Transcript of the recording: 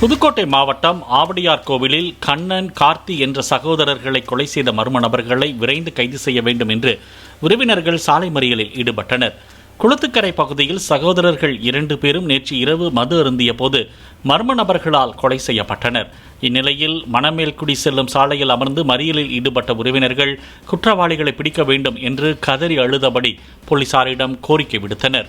புதுக்கோட்டை மாவட்டம் ஆவடியார் கோவிலில் கண்ணன் கார்த்தி என்ற சகோதரர்களை கொலை செய்த மர்ம நபர்களை விரைந்து கைது செய்ய வேண்டும் என்று உறவினர்கள் சாலை மறியலில் ஈடுபட்டனர். குளத்துக்கரை பகுதியில் சகோதரர்கள் இரண்டு பேரும் நேற்று இரவு மது அருந்திய போது மர்ம நபர்களால் கொலை செய்யப்பட்டனர். இந்நிலையில் மணமேல்குடி செல்லும் சாலையில் அமர்ந்து மறியலில் ஈடுபட்ட உறவினர்கள் குற்றவாளிகளை பிடிக்க வேண்டும் என்று கதறி அழுதபடி போலீசாரிடம் கோரிக்கை விடுத்தனர்.